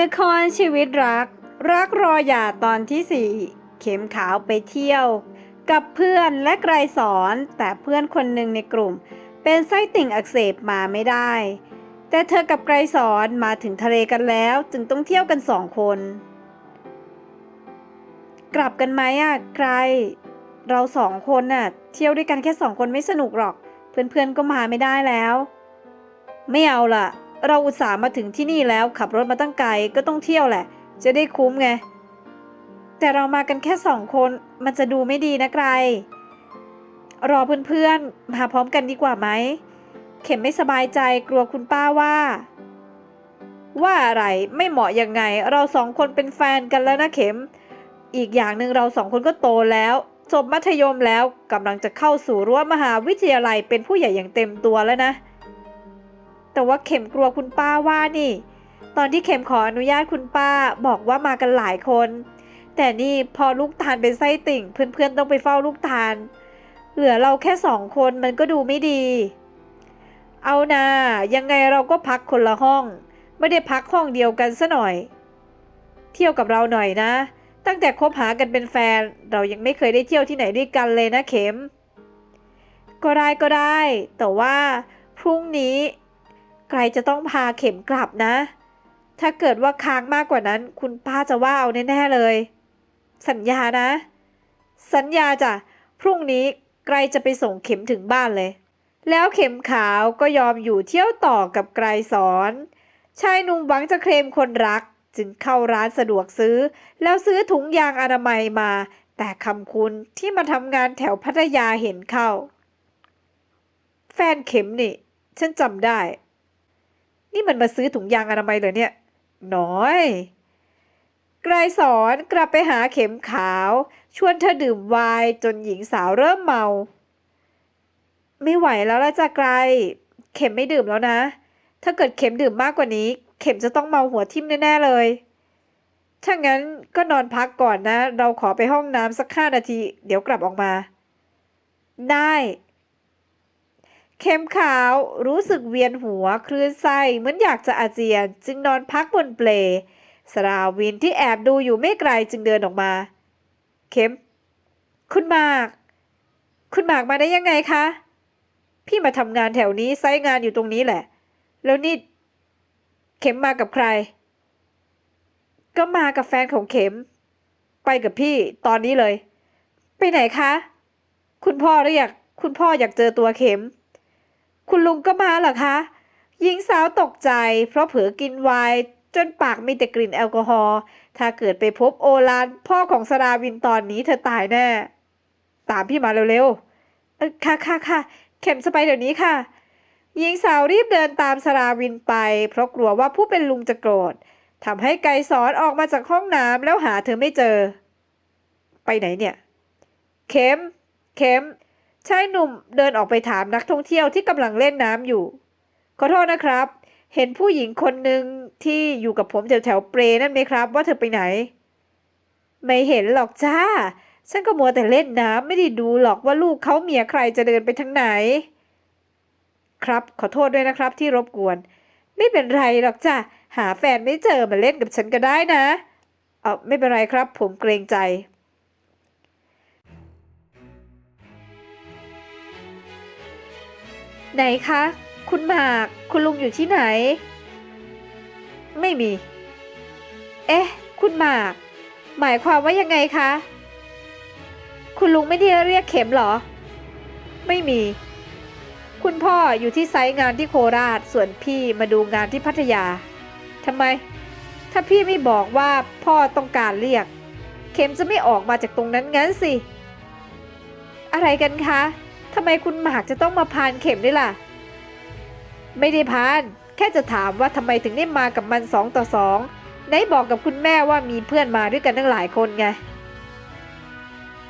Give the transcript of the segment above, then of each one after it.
ละครชีวิตรัก รักรอหย่าตอนที่สี่เข็มขาวไปเที่ยว กับเพื่อนและไกรสอนแต่เพื่อนคนหนึ่งในกลุ่ม เป็นไส้ติ่งอักเสบมาไม่ได้ แต่เธอกับไกรสอนมาถึงทะเลกันแล้ว จึงต้องเที่ยวกันสองคน กลับกันไหมอะไกรเราสองคนน่ะ เที่ยวด้วยกันแค่สองคนไม่สนุกหรอก เพื่อนๆก็มาไม่ได้แล้ว ไม่เอาล่ะ เราอุตส่าห์มาถึงที่นี่แล้วขับรถมาตั้งไกลก็ต้องเที่ยวแหละ จะได้คุ้มไง แต่เรามากันแค่สองคนมันจะดูไม่ดีนะไกรรอเพื่อนๆมาพร้อมกันดีกว่าไหม เข็มไม่สบายใจกลัวคุณป้าว่า ว่าอะไรไม่เหมาะยังไง เราสองคนเป็นแฟนกันแล้วนะเข็ม อีกอย่างหนึ่งเราสองคนก็โตแล้ว จบมัธยมแล้วกำลังจะเข้าสู่รั้วมหาวิทยาลัยเป็นผู้ใหญ่อย่างเต็มตัวแล้วนะ แต่ว่าเข็มกลัวคุณป้าว่านี่ ตอนที่เข็มขออนุญาตคุณป้าบอกว่ามากันหลายคน แต่นี่พอลูกตาลเป็นไส้ติ่ง เพื่อนๆต้องไปเฝ้าลูกตาลเหลือเราแค่สองคนมันก็ดูไม่ดี เอานายังไงเราก็พักคนละห้อง ไม่ได้พักห้องเดียวกันซะหน่อย เที่ยวกับเราหน่อยนะ ตั้งแต่คบหากันเป็นแฟน เรายังไม่เคยได้เที่ยวที่ไหนด้วยกันเลยนะเข็ม ก็ได้ก็ได้ แต่ว่าพรุ่งนี้ ไกลจะต้องพาเข็มกลับนะ ถ้าเกิดว่าค้างมากกว่านั้น คุณป้าจะว่าเอาแน่ๆเลย สัญญานะ สัญญาจ้ะ พรุ่งนี้ไกลจะไปส่งเข็มถึงบ้านเลย แล้วเข็มขาวก็ยอมอยู่เที่ยวต่อกับไกรสอน ชายหนุ่มหวังจะเคลมคนรัก จึงเข้าร้านสะดวกซื้อ แล้วซื้อถุงยางอนามัยมา แต่คำคุณที่มาทำงานแถวพัทยาเห็นเข้า แฟนเข็มนี่ ฉันจำได้ นี่มันมาซื้อถุงยางอนามัยเลยเนี่ย น้อยไกรสอนกลับไปหาเข็มขาว ชวนเธอดื่มไวน์จนหญิงสาวเริ่มเมา ไม่ไหวแล้วละจ้ะไกรเข็มไม่ดื่มแล้วนะ ถ้าเกิดเข็มดื่มมากกว่านี้ เข็มจะต้องเมาหัวทิ่มแน่ๆเลย ถ้างั้นก็นอนพักก่อนนะ เราขอไปห้องน้ำสักห้านาที เดี๋ยวกลับออกมา ได้ เข็มขาวรู้สึกเวียนหัวคลื่นไส้เหมือนอยากจะอาเจียน จึงนอนพักบนเปลสราวินที่แอบดูอยู่ไม่ไกลจึงเดินออกมา เข็ม คุณมาก คุณหมากมาได้ยังไงคะ พี่มาทำงานแถวนี้ไซงานอยู่ตรงนี้แหละ แล้วนี่ เข็มมากับใคร ก็มากับแฟนของเข็ม ไปกับพี่ตอนนี้เลย ไปไหนคะ คุณพ่อเรียก คุณพ่ออยากเจอตัวเข็ม คุณลุงก็มาเหรอคะหญิงสาวตกใจ เพราะเผลอกินไวน์จนปากมีแต่กลิ่นแอลกอฮอล์ถ้าเกิดไปพบโอลานพ่อของสราวินตอนนี้เธอตายแน่ ตามพี่มาเร็วๆเออค่ะค่ะค่ะเข็มจะไปเดี๋ยวนี้ค่ะหญิงสาวรีบเดินตามสราวินไป เพราะกลัวว่าผู้เป็นลุงจะโกรธทำให้ไกสอนออกมาจากห้องน้ำแล้วหาเธอไม่เจอ ไปไหนเนี่ย เข็ม เข็ม ชายหนุ่มเดินออกไปถามนักท่องเที่ยวที่กำลังเล่นน้ำอยู่ ขอโทษนะครับ เห็นผู้หญิงคนหนึ่งที่อยู่กับผมแถวแถวๆเปรนั่นไหมครับ ว่าเธอไปไหน ไม่เห็นหรอกจ้า ฉันก็มัวแต่เล่นน้ำไม่ได้ดูหรอกว่าลูกเขาเมียใครจะเดินไปทางไหน ครับ ขอโทษด้วยนะครับที่รบกวน ไม่เป็นไรหรอกจ้าหาแฟนไม่เจอมาเล่นกับฉันก็ได้นะ เออไม่เป็นไรครับ ผมเกรงใจ ไหนคะ คุณหมาก คุณลุงอยู่ที่ไหน ไม่มี เอ๊ะ คุณหมาก หมายความว่ายังไงคะ คุณลุงไม่ได้เรียกเข็มหรอ ไม่มี คุณพ่ออยู่ที่ไซต์งานที่โคราช ส่วนพี่มาดูงานที่พัทยาทำไม ถ้าพี่ไม่บอกว่าพ่อต้องการเรียก เข็มจะไม่ออกมาจากตรงนั้นงั้นสิ อะไรกันคะ ทำไมคุณหมากจะต้องมาพานเข็มด้วยล่ะ ไม่ได้พาน แค่จะถามว่าทำไมถึงได้มากับมันสองต่อสองไหนบอกกับคุณแม่ว่ามีเพื่อนมาด้วยกันตั้งหลายคนไง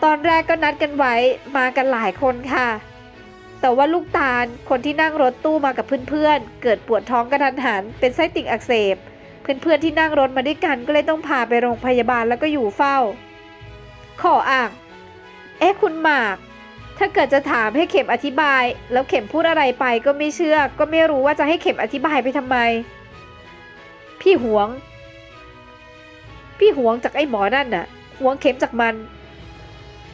ตอนแรกก็นัดกันไว้มากันหลายคนค่ะ แต่ว่าลูกตาลคนที่นั่งรถตู้มากับเพื่อนๆ เกิดปวดท้องกระทันหัน เป็นไส้ติ่งอักเสบ เพื่อนๆที่นั่งรถมาด้วยกันก็เลยต้องพาไปโรงพยาบาลแล้วก็อยู่เฝ้า ขออ่าง เอ๊ะคุณหมาก ถ้าเกิดจะถามให้เข็มอธิบาย แล้วเข็มพูดอะไรไปก็ไม่เชื่อ ก็ไม่รู้ว่าจะให้เข็มอธิบายไปทำไม พี่หวง พี่หวงจากไอ้หมอนั่นน่ะหวงเข็มจากมัน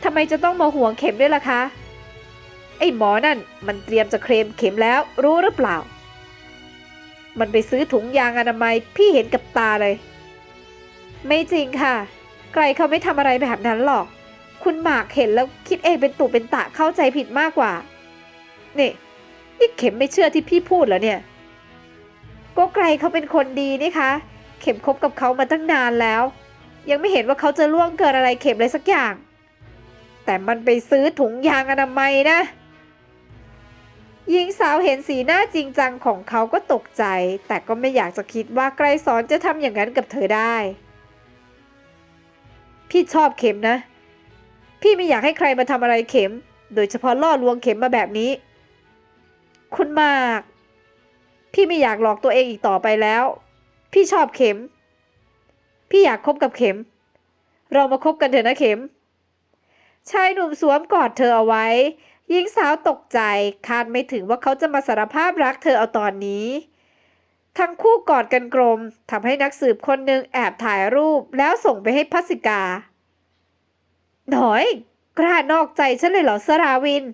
ทำไมจะต้องมาหวงเข็มด้วยล่ะคะ ไอ้หมอนั่นมันเตรียมจะเคลมเข็มแล้วรู้หรือเปล่า มันไปซื้อถุงยางอนามัยพี่เห็นกับตาเลย ไม่จริงค่ะไกลเขาไม่ทำอะไรแบบนั้นหรอก คุณหมากเห็นแล้วคิดเองเป็นตุเป็นตะเข้าใจผิดมากกว่า นี่นี่เข็มไม่เชื่อที่พี่พูดเหรอเนี่ย ก็ไกลเขาเป็นคนดีนี่คะเข็มคบกับเขามาตั้งนานแล้ว ยังไม่เห็นว่าเขาจะล่วงเกินอะไรเข็มเลยสักอย่าง แต่มันไปซื้อถุงยางอนามัยนะหญิงสาวเห็นสีหน้าจริงจังของเขาก็ตกใจ แต่ก็ไม่อยากจะคิดว่าไกรสอนจะทำอย่างนั้นกับเธอได้ พี่ชอบเข็มนะ พี่ไม่อยากให้ใครมาทำอะไรเข็ม โดยเฉพาะล่อลวงเข็มมาแบบนี้ คุณมาก พี่ไม่อยากหลอกตัวเองอีกต่อไปแล้ว พี่ชอบเข็ม พี่อยากคบกับเข็ม เรามาคบกันเถอะนะเข็ม ชายหนุ่มสวมกอดเธอเอาไว้ หญิงสาวตกใจ คาดไม่ถึงว่าเขาจะมาสารภาพรักเธอเอาตอนนี้ ทั้งคู่กอดกันกลมทำให้นักสืบคนหนึ่งแอบถ่ายรูปแล้วส่งไปให้พัสสิกา หน่อย กล้านอกใจฉันเลยเหรอสราวิน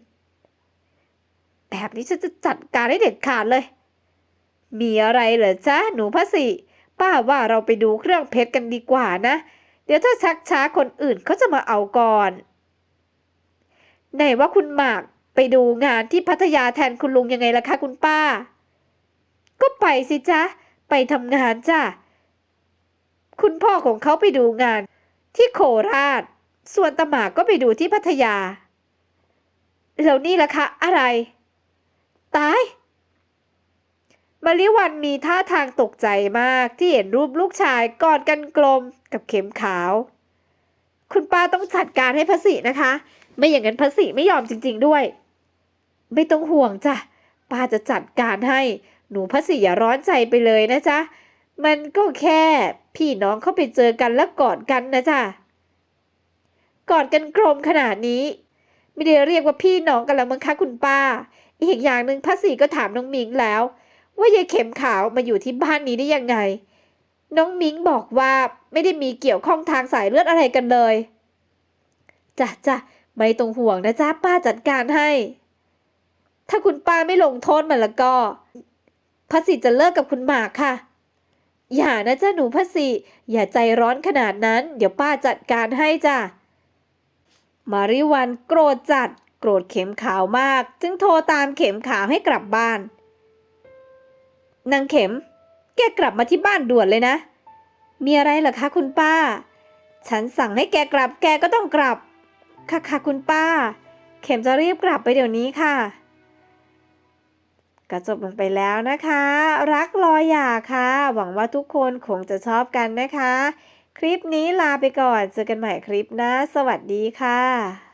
แบบนี้ฉันจะจัดการให้เด็ดขาดเลย มีอะไรเหรอจ๊ะหนูพัสสิป้าว่าเราไปดูเครื่องเพชรกันดีกว่านะ เดี๋ยวถ้าชักช้าคนอื่นเขาจะมาเอาก่อน ไหนว่าคุณหมากไปดูงานที่พัทยาแทนคุณลุงยังไงล่ะคะคุณป้า ก็ไปสิจ๊ะ ไปทำงานจ้ะ คุณพ่อของเขาไปดูงานที่โคราช ส่วนตาหมากก็ไปดูที่พัทยา แล้วนี่ล่ะคะ อะไร ตาย มาริวันมีท่าทางตกใจมากที่เห็นรูปลูกชายกอดกันกลมกับเข็มขาว คุณป้าต้องจัดการให้พระสินะคะ ไม่อย่างนั้นพระสิไม่ยอมจริง ๆด้วย ไม่ต้องห่วงจ้ะ ป้าจะจัดการให้ หนูพระสิอย่าร้อนใจไปเลยนะจ๊ะ มันก็แค่พี่น้องเข้าไปเจอกันแล้วกอดกันนะจ๊ะ กอดกันกลมขนาดนี้ ไม่ได้เรียกว่าพี่น้องกันแล้วมั้งคะคุณป้า อีกอย่างหนึ่งพระสิก็ถามน้องมิงแล้ว ว่ายายเข็มขาวมาอยู่ที่บ้านนี้ได้ยังไง น้องมิงบอกว่าไม่ได้มีเกี่ยวข้องทางสายเลือดอะไรกันเลยจ้ะจ้ะไม่ต้องห่วงนะจ๊ะป้าจัดการให้ ถ้าคุณป้าไม่ลงโทษมันแล้วก็พระสิจะเลิกกับคุณหมากค่ะ อย่านะจ๊ะหนูพระสิอย่าใจร้อนขนาดนั้น เดี๋ยวป้าจัดการให้จ้ะ มาริวันโกรธจัด โกรธเข็มขาวมาก จึงโทรตามเข็มขาวให้กลับบ้าน นางเข็ม แกกลับมาที่บ้านด่วนเลยนะ มีอะไรเหรอคะคุณป้า ฉันสั่งให้แกกลับ แกก็ต้องกลับ ค่ะค่ะคุณป้า เข็มจะรีบกลับไปเดี๋ยวนี้ค่ะก็จบลงไปแล้วนะคะ รักรออย่าค่ะ หวังว่าทุกคนคงจะชอบกันนะคะ คลิปนี้ลาไปก่อน เจอกันใหม่คลิปหน้า สวัสดีค่ะ